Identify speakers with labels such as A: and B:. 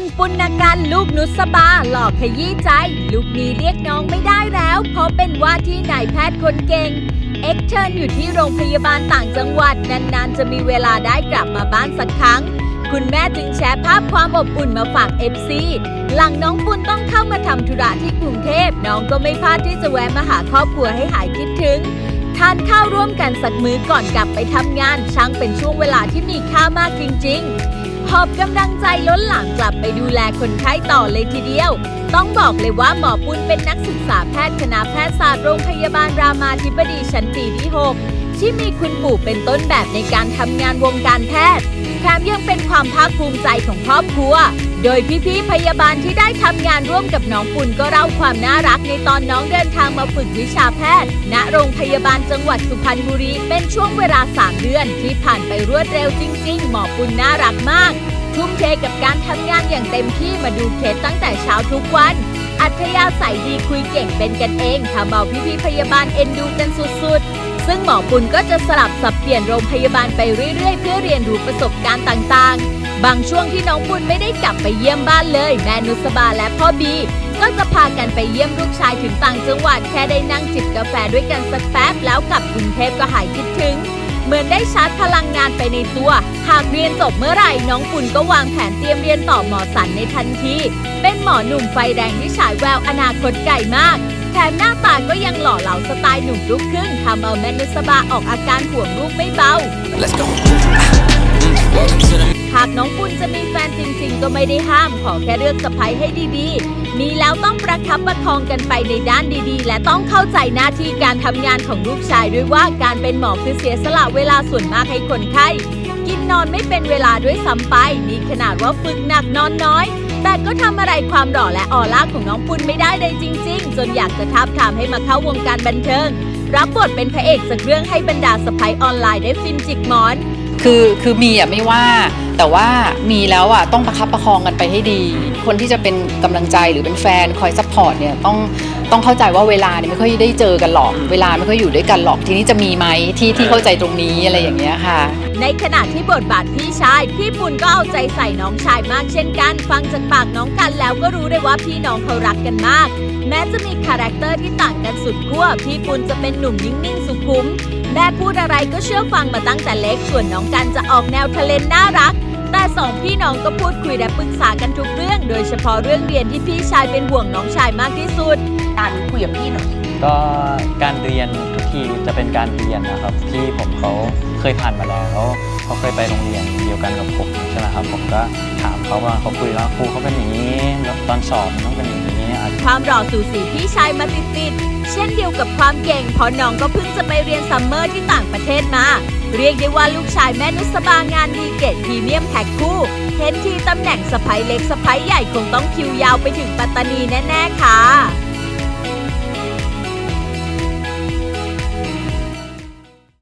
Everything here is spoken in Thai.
A: นปุณกันลูกนุสบาหลอกขยี้ใจ ลูกนี้เรียกน้องไม่ได้แล้ว เพราะเป็นว่าที่นายแพทย์คนเก่ง เอ็กเชิญอยู่ที่โรงพยาบาลต่างจังหวัด นาน ๆ จะมีเวลาได้กลับมาบ้านสักครั้ง คุณแม่จึงแชร์ภาพความอบอุ่นมาฝาก FC หลังน้องปุณต้องเข้ามาทำธุระที่กรุงเทพน้องก็ไม่พลาดที่จะแวะมาหาครอบครัวให้หายคิดถึงทานข้าวร่วมกันสักมื้อก่อนกลับไปทำงานช่างเป็นช่วงเวลาที่มีค่ามากจริง ๆ หอบกำลังใจล้นหลังกลับไปดูแลคนไข้ต่อเลยทีเดียว ต้องบอกเลยว่าหมอปุณเป็นนักศึกษาแพทย์คณะแพทยศาสตร์โรงพยาบาลรามาธิบดีชั้นปีที่ 6 ที่มีคุณปู่เป็นต้นแบบในการทำงานวงการแพทย์ แถมยังเป็นความภาคภูมิใจของครอบครัว โดยพี่ๆพยาบาลที่ได้ทำงานร่วมกับน้องปุ่นก็เล่าความน่ารักในตอนน้องเดินทางมาฝึกวิชาแพทย์ ณ โรงพยาบาลจังหวัดสุพรรณบุรี เป็นช่วงเวลา 3 เดือน ที่ผ่านไปรวดเร็วจริง ๆ หมอปุ่นน่ารักมาก ทุ่มเทกับการทำงานอย่างเต็มที่มาดูเคสตั้งแต่เช้าทุกวันอัธยาศัยดีคุยเก่งเป็นกันเองทำเอาพี่ๆพยาบาลเอ็นดูกันสุดๆ ซึ่งหมอปุณก็จะสลับสับเปลี่ยนโรงพยาบาลไปเรื่อยๆ เพื่อเรียนรู้ประสบการณ์ต่างๆ บางช่วงที่น้องปุณไม่ได้กลับไปเยี่ยมบ้านเลย แม่นุสบาและพ่อบี ก็จะพากันไปเยี่ยมลูกชายถึงต่างจังหวัดแค่ได้นั่งจิบกาแฟด้วยกันสักแป๊บแล้วกลับกรุงเทพก็หายคิดถึง เหมือนได้ชาร์จพลังงานไปในตัว หากเรียนจบเมื่อไหร่น้องปุณก็วางแผนเตรียมเรียนต่อหมอสันในทันที เป็นหมอหนุ่มไฟแดงที่ฉายแววอนาคตไกลมาก แถมหน้าตาก็ยังหล่อเหลาสไตล์หนุ่มลูกครึ่งทำเอาแม่นุสบาออกอาการห่วงลูกไม่เบา
B: Let's go. Welcome to the
A: หากน้องปุณจะมีแฟนจริงๆ ก็ไม่ได้ห้าม ขอแค่เลือกสะพ้ยให้ดีๆ มีแล้วต้องประคับประคองกันไปในด้านดีๆ และต้องเข้าใจหน้าที่การทำงานของลูกชายด้วยว่าการเป็นหมอคือเสียสละเวลาส่วนมากให้คนไข้ กินนอนไม่เป็นเวลาด้วยซ้ำไปนี่ขนาดว่าฝึกหนักนอนน้อย แต่ก็ทำอะไรความหล่อและออร่าของน้องปุณไม่ได้เลยจริง ๆ จนอยากจะทับทามให้มาเข้าวงการบันเทิง รับบทเป็นพระเอกสักเรื่องให้บรรดาสไปออนไลน์ได้ฟินจิกหมอน
C: คือคือมีอะไม่ว่า แต่ว่ามีแล้วอะต้องประคับประคองกันไปให้ดี คนที่จะเป็นกำลังใจหรือเป็นแฟนคอยซัพพอร์ตเนี่ยต้อง ต้องเข้าใจว่าเวลาเนี่ยไม่ค่อยได้เจอกันหรอก เวลาไม่ค่อยอยู่ด้วยกันหรอกทีนี้จะมีไหมที่ที่เข้าใจตรงนี้อะไรอย่างเงี้ยค่ะ
A: ในขณะที่บทบาทพี่ชายพี่ปุณก็เอาใจใส่น้องชายมากเช่นกัน ฟังจากปากน้องกันแล้วก็รู้ได้ว่าพี่น้องเขารักกันมาก แม้จะมีคาแรคเตอร์ที่ต่างกันสุดขั้วพี่ปุณจะเป็นหนุ่มนิ่งๆสุขุม แม่พูดอะไรก็เชื่อฟังมาตั้งแต่เล็กส่วนน้องกันจะออกแนวทะเลนน่ารักแต่สองพี่น้องก็พูดคุยและปรึกษากันทุกเรื่อง โดยเฉพาะเรื่องเรียนที่พี่ชายเป็นห่วงน้องชายมากที่สุด
D: การคุยกับพี่หน่อย
E: ก็การเรียนทุกทีจะเป็นการเรียนนะครับที่ผมเขาเคยผ่านมาแล้วเขาเคยไปโรงเรียนเดียวกันกับผมใช่ไหมครับผมก็ถามเขาว่าเขาคุยแล้วครูเขาเป็นอย่างนี้แล้วตอนสอบต้องเป็น
A: ความหล่อสู่สีพี่ชายมาติดๆ เช่นเดียวกับความเก่งพอน้องก็เพิ่งจะไปเรียนซัมเมอร์ที่ต่างประเทศมา เรียกได้ว่าลูกชายแม่นุสบางานดีเกตพรีเมียมแท็กคู่เห็นทีตำแหน่งสะพ้ยเล็กสะพ้ยใหญ่คงต้องคิวยาวไปถึงปัตตานีแน่ๆค่ะ